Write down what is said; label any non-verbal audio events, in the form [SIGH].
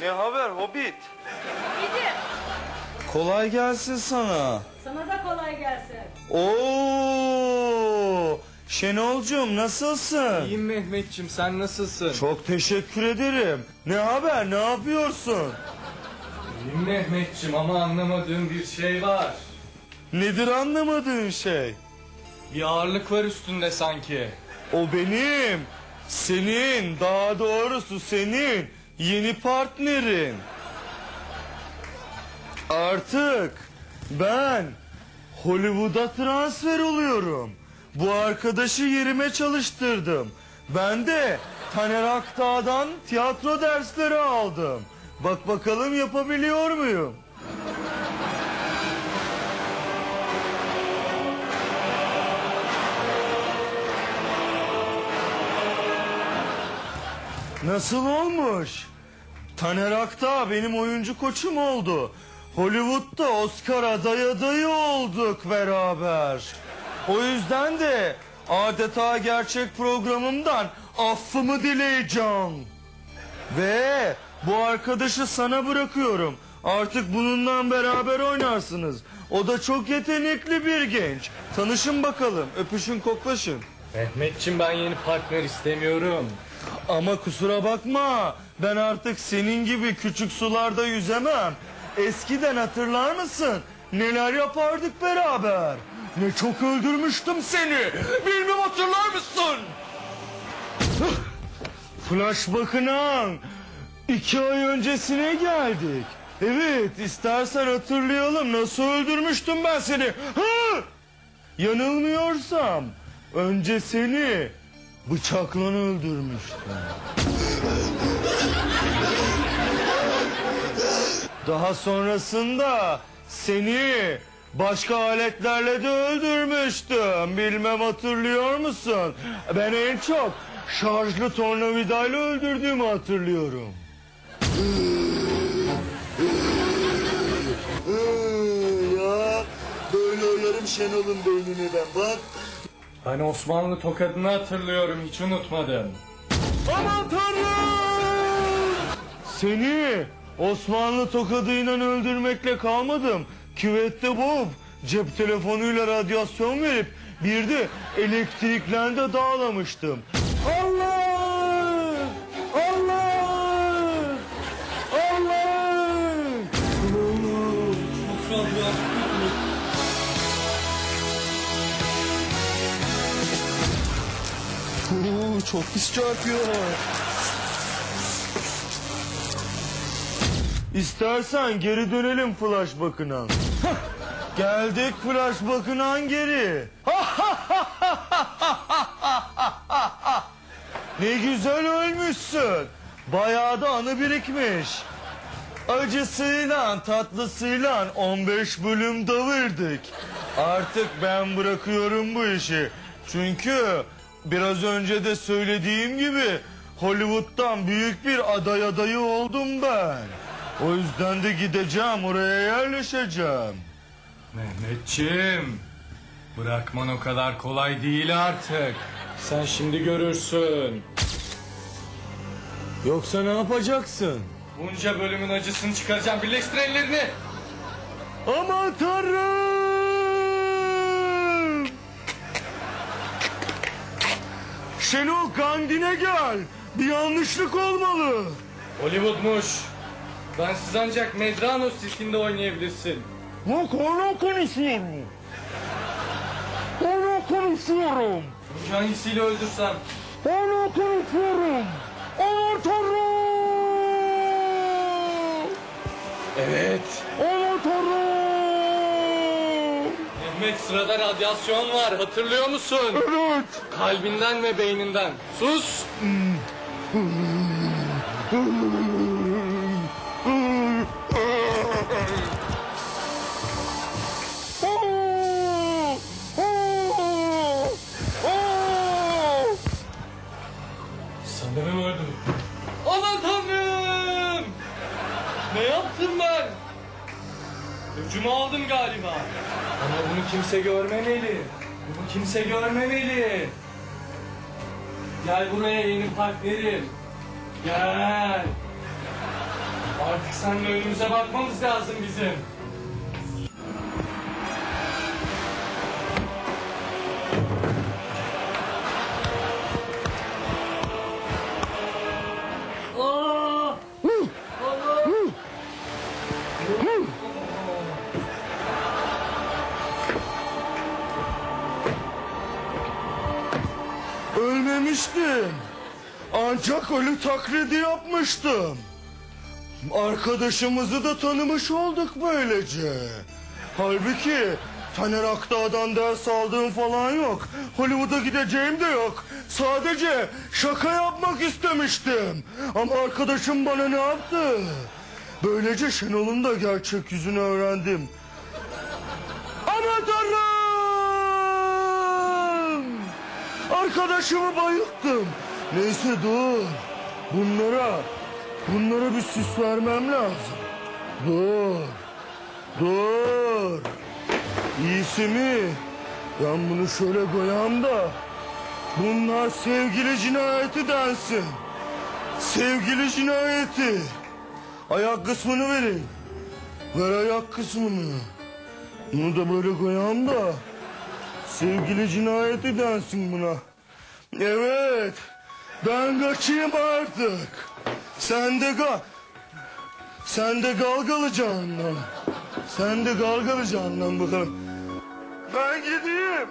Ne haber Hobbit? Gidin. Kolay gelsin sana. Sana da kolay gelsin. Oo! Şenolcuğum nasılsın? İyiyim Mehmetçim sen nasılsın? Çok teşekkür ederim. Ne haber? Ne yapıyorsun? İyiyim Mehmetçim ama anlamadığım bir şey var. Nedir anlamadığın şey? Bir ağırlık var üstünde sanki. O benim. Senin, daha doğrusu senin yeni partnerin. Artık ben Hollywood'a transfer oluyorum. Bu arkadaşı yerime çalıştırdım. Ben de Taner Aktağ'dan tiyatro dersleri aldım. Bak bakalım yapabiliyor muyum? Nasıl olmuş? Taner Aktağ benim oyuncu koçum oldu. Hollywood'da Oscar aday adayı olduk beraber. O yüzden de adeta gerçek programımdan affımı dileyeceğim. Ve bu arkadaşı sana bırakıyorum. Artık bununla beraber oynarsınız. O da çok yetenekli bir genç. Tanışın bakalım. Öpüşün koklaşın. Mehmetçim ben yeni partner istemiyorum. Ama kusura bakma ben artık senin gibi küçük sularda yüzemem. Eskiden hatırlar mısın? Neler yapardık beraber? Ne çok öldürmüştüm seni. Bilmem hatırlar mısın? Flash bakınan. iki ay öncesine geldik. Evet istersen hatırlayalım nasıl öldürmüştüm ben seni. Ha? Yanılmıyorsam önce seni bıçakla öldürmüştüm. Daha sonrasında seni başka aletlerle de öldürmüştüm. Bilmem hatırlıyor musun? Ben en çok şarjlı tornavidayla öldürdüğümü hatırlıyorum. ya böyle oynarım Şenol'un beynini ben bak. Ben Osmanlı tokadını hatırlıyorum hiç unutmadım. Aman tanrım! Seni Osmanlı tokadıyla öldürmekle kalmadım. Küvette boğup cep telefonuyla radyasyon verip bir de elektriklerinde dağlamıştım. Oo, çok pis çarpıyor. İstersen geri dönelim flash bakınan. [LAUGHS] Geldik flash bakınan geri. [LAUGHS] ne güzel ölmüşsün. Bayağı da anı birikmiş. Acısıyla tatlısıyla 15 bölüm davırdık. Artık ben bırakıyorum bu işi. Çünkü biraz önce de söylediğim gibi Hollywood'dan büyük bir aday adayı oldum ben. O yüzden de gideceğim oraya yerleşeceğim. Mehmetçim bırakman o kadar kolay değil artık. Sen şimdi görürsün. Yoksa ne yapacaksın? Bunca bölümün acısını çıkaracağım. Birleştir ellerini. Aman tanrım! Şenol Gandin'e gel. Bir yanlışlık olmalı. Hollywood'muş. Ben siz ancak Medrano sirkinde oynayabilirsin. Bak hala konuşuyorum. Hala konuşuyorum. Önce hangisiyle öldürsem? Hala konuşuyorum. Tanrım! Evet. Tanrım! Mehmet sırada radyasyon var hatırlıyor musun? Evet. Kalbinden ve beyninden. Sus. Sanırım öldüm. Aman tanrım. Ne yaptım ben? Öcümü aldım galiba. Ama bunu kimse görmemeli. Bunu kimse görmemeli. Gel buraya yeni partnerim. Gel. Artık seninle önümüze bakmamız lazım bizim. Ölmemiştim. Ancak ölü taklidi yapmıştım. Arkadaşımızı da tanımış olduk böylece. Halbuki Taner Akdağ'dan ders aldığım falan yok. Hollywood'a gideceğim de yok. Sadece şaka yapmak istemiştim. Ama arkadaşım bana ne yaptı? Böylece Şenol'un da gerçek yüzünü öğrendim. Aman Tanrım! Arkadaşımı bayılttım. Neyse dur. Bunlara, bunlara bir süs vermem lazım. Dur. Dur. İyisi mi? Ben bunu şöyle koyayım da. Bunlar sevgili cinayeti densin. Sevgili cinayeti. Ayak kısmını verin. Ver ayak kısmını. Bunu da böyle koyayım da. Sevgili cinayeti densin buna. Evet. Ben kaçayım artık. Sen de ga... Sen de galgalı canından. Sen de galgalı canından bakalım. Ben gideyim.